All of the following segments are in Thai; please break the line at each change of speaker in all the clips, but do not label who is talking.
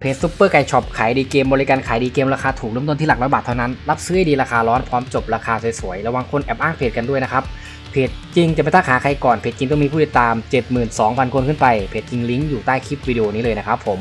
เพจซุปเปอร์ไก่ช็อปขายดีเกมบริการขายดีเกมราคาถูกเริ่มต้นที่หลักร้อยบาทเท่านั้น รับซื้อดีราคาร้อนพร้อมจบราคาสวยๆ ระวังคนแอบอ้างเพจกันด้วยนะครับ เพจจริงจะไปตั้งขาใครก่อน เพจจริงต้องมีผู้ติดตาม 72,000 คนขึ้นไป เพจจริงลิงก์อยู่ใต้คลิปวิดีโอนี้เลยนะครับผม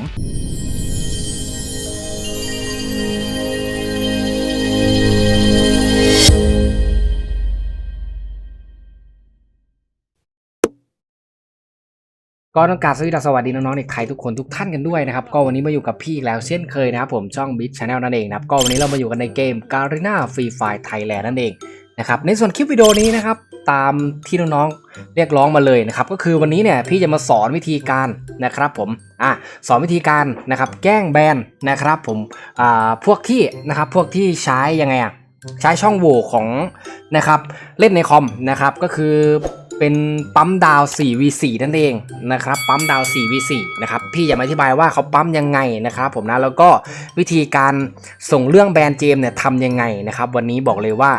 ก็ต้องการสวัสดีสวัสดีน้องๆเด็กไทยทุกคนทุกท่านกันด้วยนะครับ ก็วันนี้มาอยู่กับพี่อีกแล้วเช่นเคยนะครับผมช่อง b i t Channel นั่นเองนะครับก็วันนี้เรามาอยู่กันในเกม Garena Free Fire Thailand นั่นเองนะครับในส่วนคลิปวิดีโอนี้นะครับตามที่น้องๆเรียกร้องมาเลยนะครับก็คือวันนี้เนี่ยพี่จะมาสอนวิธีการนะครับผมอะสอนวิธีการนะครับแกล้งแบนนะครับผมอ่าพวกที่นะครับพวกที่ใช้ยังไงอะใช้ช่องโหว่ของนะครับเล่นในคอมนะครับก็คือ เป็นปั๊มดาว 4v4 นั่นเองนะครับปั๊มดาว 4v4 นะครับพี่จะมาอธิบายว่าเขาปั๊มยังไงนะครับผมนะแล้วก็วิธีการส่งเรื่องแบรนด์เจมเนี่ยทำยังไงนะครับวันนี้บอกเลยว่า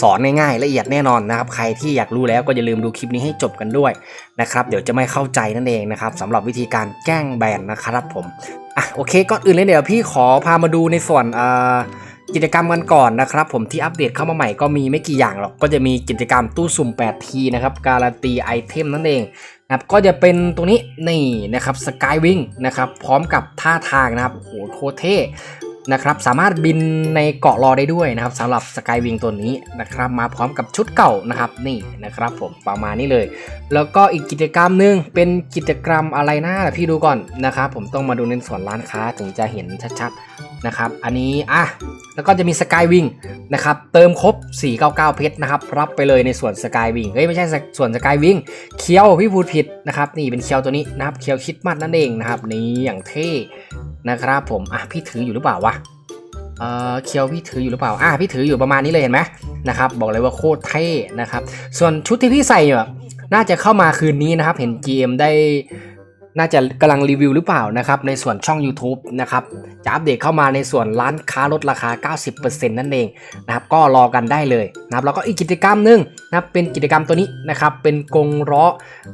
สอนง่ายๆละเอียดแน่นอนนะครับใครที่อยากรู้แล้วก็อย่าลืมดูคลิปนี้ให้จบกันด้วยนะครับเดี๋ยวจะไม่เข้าใจนั่นเองนะครับสำหรับวิธีการแกล้งแบนนะครับผมอะโอเคก่อนอื่นเลยเดี๋ยวพี่ขอพามาดูในส่วนอ่า กิจกรรมกันก่อนนะครับผมที่อัปเดตเข้ามาใหม่ก็มีไม่กี่อย่างหรอก ก็จะมีกิจกรรมตู้สุ่ม 8 ทีนะครับ การันตีไอเทมนั่นเองนะครับก็จะเป็นตรงนี้นี่นะครับสกายวิงนะครับพร้อมกับท่าทางนะครับโหโคเท่นะครับสามารถบินในเกาะรอได้ด้วยนะครับสำหรับสกายวิงตัวนี้นะครับมาพร้อมกับชุดเก่านะครับนี่นะครับผมประมาณนี้เลย แล้วก็อีกกิจกรรมหนึ่งเป็นกิจกรรมอะไรนะพี่ดูก่อนนะครับผมต้องมาดูในส่วนร้านค้าถึงจะเห็นชัดๆนะครับ อันนี้อะแล้วก็จะมีสกายวิงนะครับเติมครบ 499 เพชรนะครับรับไปเลยในส่วนสกายวิงเฮ้ยไม่ใช่ส่วนสกายวิงเคียวพี่พูดผิดนะครับนี่เป็นเคียวตัวนี้นะครับเคียวคิดมัดนั่นเองนะครับนี่อย่างเท่นะครับผมอะพี่ถืออยู่หรือเปล่าวะเอ่อเคียวพี่ถืออยู่หรือเปล่าอะพี่ถืออยู่ประมาณนี้เลยเห็นไหมนะครับบอกเลยว่าโคตรเท่นะครับส่วนชุดที่พี่ใส่อยู่น่าจะเข้ามาคืนนี้นะครับเห็น GM ได้ น่าจะกำลังรีวิวหรือเปล่านะครับในส่วนช่อง YouTube นะครับจะอัปเดตเข้ามาในส่วนร้านค้าลดราคา 90%นั่นเองนะครับก็รอกันได้เลยนะครับแล้วก็อีกกิจกรรมหนึ่งนะครับเป็นกิจกรรมตัวนี้นะครับเป็นกงล้อ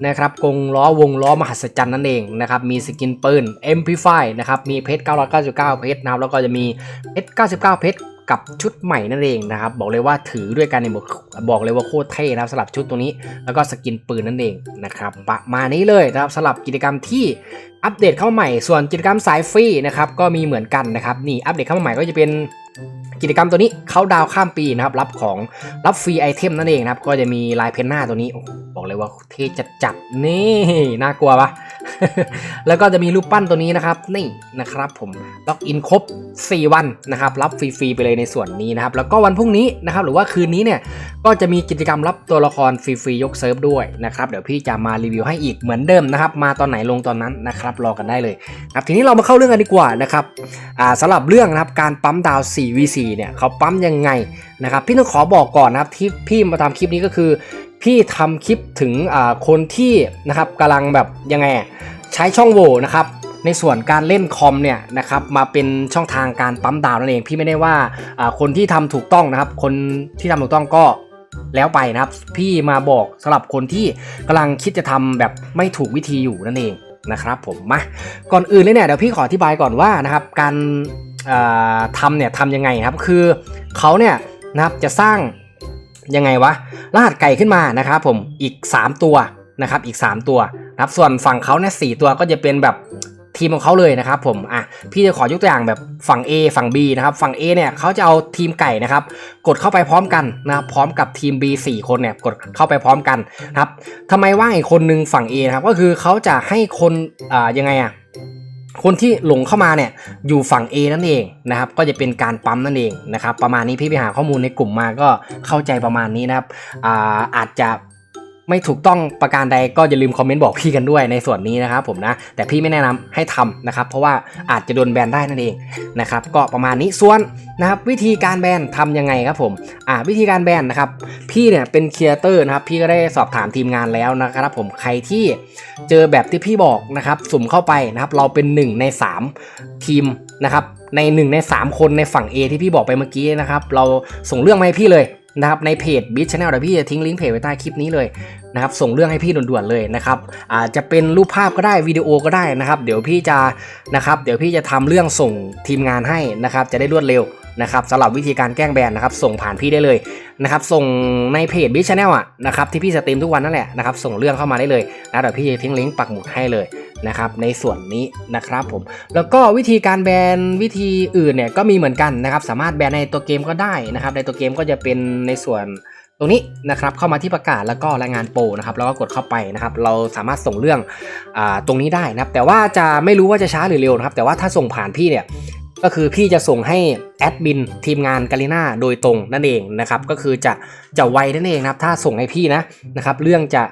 นะครับกงล้อวงล้อมหัศจรรย์นั่นเองนะครับมีสกินปืน MP5 นะครับมีเพชร999 เพชรนะครับแล้วก็จะมีเพชร99 เพชร กับชุดใหม่นั่นเองนะครับบอกเลยว่าถือด้วยกันเนี่ยบอกบอกเลยว่าโคตรเท่นะครับสำหรับชุดตัวนี้ แล้วก็สกินปืนนั่นเองนะครับประมาณนี้เลยนะครับสำหรับกิจกรรมที่อัปเดตเข้ามาใหม่ส่วนกิจกรรมสายฟรีนะครับก็มีเหมือนกันนะครับนี่อัปเดตเข้ามาใหม่ก็จะเป็น กิจกรรมตัวนี้เขาดาวข้ามปีนะครับรับของรับฟรีไอเทมนั่นเองนะครับก็จะมีลายเพนหน้าตัวนี้บอกเลยว่าเท่จัดจัดนี่น่ากลัวปะแล้วก็จะมีรูปปั้นตัวนี้นะครับนี่นะครับผมล็อกอินครบ 4 วันนะครับรับฟรีๆไปเลยในส่วนนี้นะครับแล้วก็วันพรุ่งนี้นะครับหรือว่าคืนนี้เนี่ยก็จะมีกิจกรรมรับตัวละครฟรีๆยกเซิร์ฟด้วยนะครับเดี๋ยวพี่จะมารีวิวให้อีกเหมือนเดิมนะครับมาตอนไหนลงตอนนั้นนะครับรอกันได้เลยครับทีนี้เรามาเข้าเรื่องกันดีกว่านะครับอ่าสำหรับเรื่องนะครับการปั๊มดาว 4v4 เนี่ยเขาปั๊มยังไงนะครับพี่ต้องขอบอกก่อนนะครับที่พี่มาทำคลิปนี้ก็คือ พี่ทำคลิปถึงคนที่นะครับกำลังแบบยังไงใช้ช่องโหว่นะครับในส่วนการเล่นคอมเนี่ยนะครับมาเป็นช่องทางการปั๊มดาวนั่นเองพี่ไม่ได้ว่าคนที่ทำถูกต้องนะครับ คนที่ทำถูกต้องก็แล้วไปนะครับ พี่มาบอกสำหรับคนที่กำลังคิดจะทำแบบไม่ถูกวิธีอยู่นั่นเองนะครับผมมาก่อนอื่นเลยเนี่ยเดี๋ยวพี่ขออธิบายก่อนว่านะครับการ ทำเนี่ยทำยังไงครับ คือเขาเนี่ยนะครับจะสร้างยังไงวะรหัสไก่ขึ้นมานะครับผมอีก 3 ตัวนะครับอีก 3 ตัวนะครับส่วนฝั่งเขาเนี่ยสตัวก็จะเป็นแบบทีมของเขาเลยนะครับผมอะพี่จะขอยกตัวอย่างแบบฝั่ง A ฝั่ง B นะครับฝั่ง A เนี่ยเขาจะเอาทีมไก่นะครับ กดเข้าไปพร้อมกันนะครับพร้อมกับทีม B 4 คนเนี่ยกดเข้าไปพร้อมกันนะครับทำไมว่างอีกคนนึงฝั่ง A นะครับก็คือเขาจะให้คนอ่ายังไงอะ คนที่หลงเข้ามาเนี่ยอยู่ฝั่ง A นั่นเองนะครับก็จะเป็นการปั๊มนั่นเองนะครับประมาณนี้พี่ไปหาข้อมูลในกลุ่มมาก็เข้าใจประมาณนี้นะครับอาอาจจะ ไม่ถูกต้องประการใดก็อย่าลืมคอมเมนต์บอกพี่กันด้วยในส่วนนี้นะครับผมนะแต่พี่ไม่แนะนำให้ทำนะครับเพราะว่าอาจจะโดนแบนได้นั่นเองนะครับก็ประมาณนี้ส่วนนะครับวิธีการแบนทำยังไงครับผมอ่าวิธีการแบนนะครับพี่เนี่ยเป็นครีเอเตอร์นะครับพี่ก็ได้สอบถามทีมงานแล้วนะครับผมใครที่เจอแบบที่พี่บอกนะครับสุ่มเข้าไปนะครับเราเป็น 1 ใน 3 ทีมนะครับใน1ใน 3 คนในฝั่ง A ที่พี่บอกไปเมื่อกี้นะครับเราส่งเรื่องมาให้พี่เลยนะครับในเพจ b i t Channel เดี๋ยวพี่จะทิ้งลิงก์เพจไว้ใต้คลิปนี้เลย นะครับส่งเรื่องให้พี่ด่วนๆเลยนะครับอาจจะเป็นรูปภาพก็ได้วิดีโอก็ได้นะครับ เดี๋ยวพี่จะนะครับเดี๋ยวพี่จะทำเรื่องส่งทีมงานให้นะครับจะได้รวดเร็วนะครับสำหรับวิธีการแกล้งแบนนะครับ ส่งผ่านพี่ได้เลยนะครับส่งในเพจบิ๊ชแนลอะนะครับที่พี่สตรีมทุกวันนั่นแหละนะครับส่งเรื่องเข้ามาได้เลยนะเดี๋ยวพี่จะทิ้งลิงก์ปักหมุดให้เลยนะครับในส่วนนี้นะครับผมแล้วก็วิธีการแบนวิธีอื่นเนี่ยก็มีเหมือนกันนะครับสามารถแบนในตัวเกมก็ได้นะครับในตัวเกมก็จะเป็นในส่วน ตรงนี้นะครับเข้ามาที่ประกาศแล้วก็รายงานโปรนะครับแล้วก็กดเข้าไปนะครับ เราสามารถส่งเรื่องอตรงนี้ได้นะครับ แต่ว่าจะไม่รู้ว่าจะช้าหรือเร็วนะครับ แต่ว่าถ้าส่งผ่านพี่เนี่ยก็คือพี่จะส่งให้แอดมินทีมงานกาลิน่าโดยตรงนั่นเองนะครับก็คือจะจะไวนั่นเองนะครับ ถ้าส่งให้พี่นะนะครับ เรื่องจะ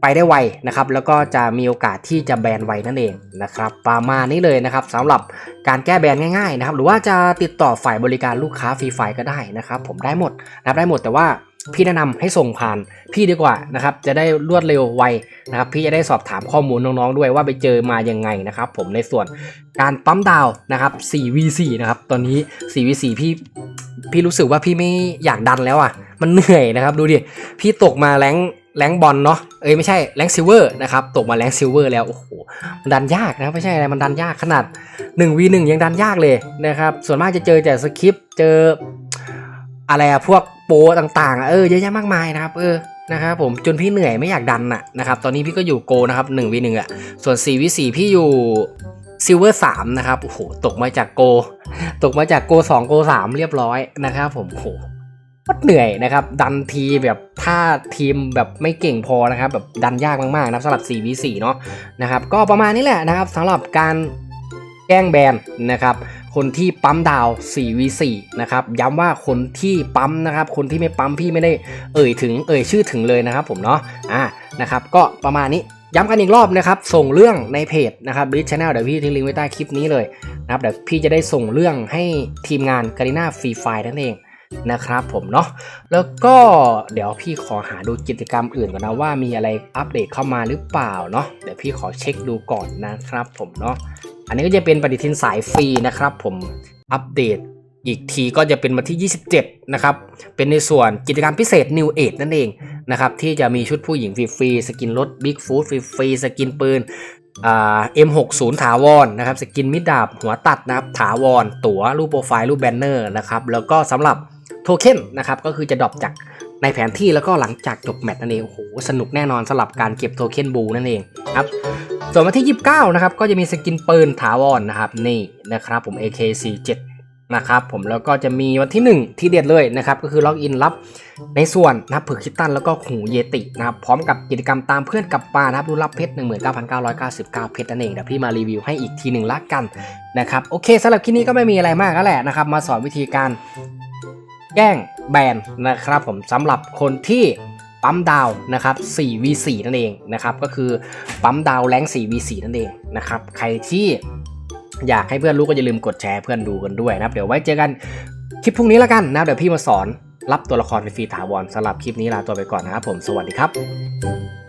ไปได้ไวนะครับ แล้วก็จะมีโอกาสที่จะแบนไวนั่นเองนะครับประมาณนี้เลยนะครับสำหรับการแก้แบนง่ายๆนะครับ หรือว่าจะติดต่อฝ่ายบริการลูกค้าฟรีไฟก็ได้นะครับ ผมได้หมดนะครับได้หมดแต่ว่า พี่แนะนำให้ส่งผ่านพี่ดีกว่านะครับจะได้รวดเร็วไวนะครับพี่จะได้สอบถามข้อมูลน้องๆด้วยว่าไปเจอมายังไงนะครับผมในส่วนการปั๊มดาวนะครับ 4v4 นะครับตอนนี้ 4v4 พี่พี่รู้สึกว่าพี่ไม่อยากดันแล้วอะมันเหนื่อยนะครับดูดิพี่ตกมาแรงแรงบอลเนาะเอ้ยไม่ใช่แรงซิลเวอร์นะครับตกมาแรงซิลเวอร์แล้วโอ้โหมันดันยากนะไม่ใช่อะไรมันดันยากขนาด 1v1 ยังดันยากเลยนะครับส่วนมากจะเจอแต่สคริปเจออะไรอะพวก โปรต่างๆ เออเยอะแยะมากมายนะครับ เออนะครับผมจนพี่เหนื่อยไม่อยากดันอะนะครับ ตอนนี้พี่ก็อยู่โกนะครับ 1v1 อะส่วน 4v4 พี่อยู่ซิลเวอร์3นะครับโอ้โหตกมาจากโก ตกมาจากโก2โก3เรียบร้อยนะครับ ผมโอ้โหเหนื่อยนะครับ ดันทีแบบถ้าทีมแบบไม่เก่งพอนะครับ แบบดันยากมากๆนะครับสำหรับ 4v4 เนาะนะครับ ก็ประมาณนี้แหละนะครับสำหรับการแกล้งแบนนะครับ คนที่ปั๊มดาว 4v4 นะครับ ย้ำว่าคนที่ปั๊มนะครับ คนที่ไม่ปั๊มพี่ไม่ได้เอ่ยถึงเอ่ยชื่อถึงเลยนะครับผมเนาะ อ่า นะครับ ก็ประมาณนี้ย้ำกันอีกรอบนะครับ ส่งเรื่องในเพจนะครับบริชแนลเดี๋ยวพี่ทิ้งลิงก์ไว้ใต้คลิปนี้เลยนะครับเดี๋ยวพี่จะได้ส่งเรื่องให้ทีมงานการีนาฟรีไฟนั่นเองนะครับผมเนาะแล้วก็เดี๋ยวพี่ขอหาดูกิจกรรมอื่นก่อนนะว่ามีอะไรอัปเดตเข้ามาหรือเปล่าเนาะเดี๋ยวพี่ขอเช็คดูก่อนนะครับผมเนาะ อันนี้ก็จะเป็นปฏิทินสายฟรีนะครับผมอัปเดตอีกทีก็จะเป็นวันที่ 27 นะครับ เป็นในส่วนกิจกรรมพิเศษ New Age นั่นเองนะครับ ที่จะมีชุดผู้หญิงฟรีๆสกินรถ Big Food ฟรีๆสกินปืนเอ่า M60 ถาวรนะครับ สกินมิดดาบหัวตัดนะครับ ถาวร ตั๋วรูปโปรไฟล์รูปแบนเนอร์นะครับ แล้วก็สำหรับโทเค็นนะครับ ก็คือจะดรอปจาก ในแผนที่แล้วก็หลังจากจบแมตช์นั่นเองโอ้โหสนุกแน่นอนสำหรับการเก็บโทเค็นบูนั่นเองครับส่วนวันที่ 29 นะครับ ก็จะมีสกินปืนถาวรนะครับ นี่นะครับผม AK47 นะครับผมแล้วก็จะมีวันที่ 1 ที่เด็ดเลยนะครับ ก็คือล็อกอินรับในส่วนนะครับผึกคิตตันแล้วก็หูเยตินะครับ พร้อมกับกิจกรรมตามเพื่อนกับมานะครับรุ่นรับเพชร 19,999 เพชรนั่นเองเดี๋ยวพี่มารีวิวให้อีกทีหนึ่งละกันนะครับโอเคสำหรับคลิปนี้ก็ไม่มีอะไรมากแล้วแหละนะครับ มาสอนวิธีการแกล้ง แบนนะครับผมสำหรับคนที่ปั๊มดาวนะครับ 4v4 นั่นเองนะครับ ก็คือปั๊มดาวแรง 4v4 นั่นเองนะครับ ใครที่อยากให้เพื่อนรู้ก็อย่าลืมกดแชร์เพื่อนดูกันด้วยนะครับ เดี๋ยวไว้เจอกันคลิปพรุ่งนี้แล้วกันนะ เดี๋ยวพี่มาสอนรับตัวละครฟรีถาวรสำหรับคลิปนี้ลาตัวไปก่อนนะครับผม สวัสดีครับ